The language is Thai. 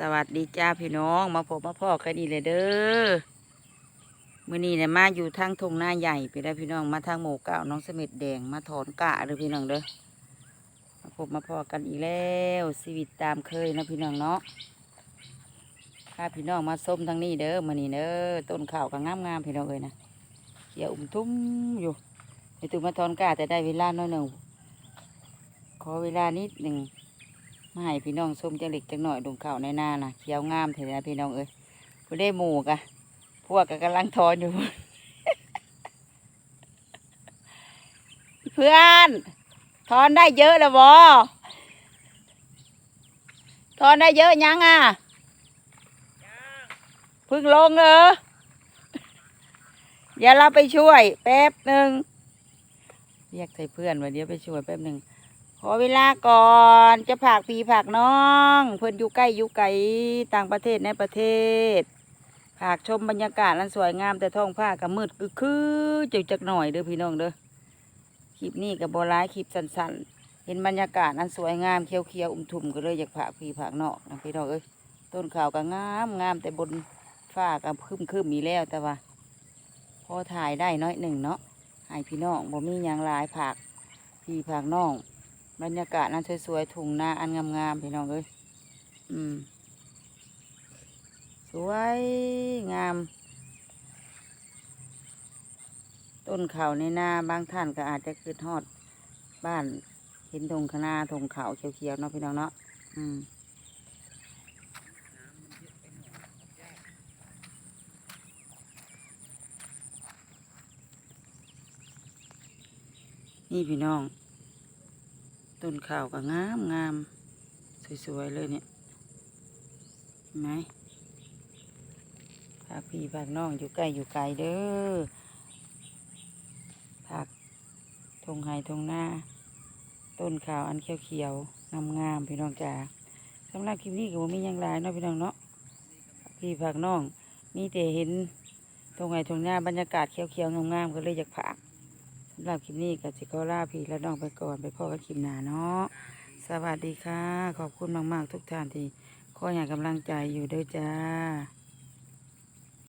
สวัสดีจ้าพี่น้อง มาพบมาพ่อกันอีกเลยเด้อมื่อนี้เนี่ยมาอยู่ทางทงหน้าใหญ่ไปได้วพี่น้องมาทางหมูเก่าน้องเสม็ดแดงมาถอนกะเด้อพี่น้องเด้อมาพบมาพ่อกันอีกแล้วชีวิตตามเคยนะพี่น้องเนาะพาพี่น้องมาส้มทางนี้เด้อมื่อนี้เด้อต้นข้าวก็งามๆพี่น้องเลยนะเขียวอุ่มทุ่มอยู่ไปตุมาถอนกะแต่ได้เวลาน้อยหนึ่งขอเวลานิดหนึ่ง มาให้พี่น้องส้มจังเล็กจังหน่อยดงข้าวในหน้านะเขียวงามเถอะนะพี่น้องเอ้ยผู้ได้หมูกะพวกก็กำลังทอนอยู่ เพื่อนทอนได้เยอะแล้วบอทอนได้เยอะยังอะเพึ่งลงเอออย่าเราไปช่วย แป๊บหนึ่งเรียกใส่เพื่อนว่าเดี๋ยวไปช่วยแป๊บหนึ่ง อเวลาก่อนจะผากพี่ผากน้อง เพื่อนอยู่ใกล้อยู่ไกลต่างประเทศในประเทศผากชมบรรยากาศนั้นสวยงามแต่ท้องผ้าก็มืดคือคือจุจักหน่อยเด้อพี่น้องเด้อคลิปนี้กับโบราณคลิปสั้นๆ เห็นบรรยากาศนั้นสวยงามเขียวๆอุ้มทุ่มก็เลยอยากผากพี่ผากนอกนะพี่น้องเอ้ยต้นข่าวก็งามงามแต่บนฟ้าก็คึมคึมมีแล้วแต่ว่า พอถ่ายได้น้อยหนึ่งเนาะให้พี่น้องบ่มีหยังลายผากพี่ผากน้อง บรรยากาศนั้นสวยๆถุงนาอันงามๆพี่น้องเอ้ยอืม สวยงาม ต้นเขาในนาบางท่านก็อาจจะคือทอดบ้านเห็นทงคนาทงเขาเขียวๆเนาะพี่น้องเนาะอืมนี่พี่น้อง ต้นข้าวก็งามงามสวยๆเลยเนี่ยเห็นไหมผักพี่ผักน้องอยู่ใกล้อยู่ไกลเด้อผักทงไห้ทงหน้า ต้นขาวอันเขียวๆงามๆพี่น้องจ๋าสำหรับคลิปนี้ก็บ่มียังหลายเนาะพี่น้องเนาะพี่ผักน้องมีแต่เห็นทงไห้ทงหน้าบรรยากาศเขียวๆงามๆก็เลยอยากผัก สำหรับคลิปนี้กับจิก็ลาพีและน้องไปก่อนไปพ่อกับคลิปหนาเนาะสวัสดีค่ะ ขอบคุณมาก ๆ ทุกท่านที่คอยให้กำลังใจอยู่ด้วยจ้า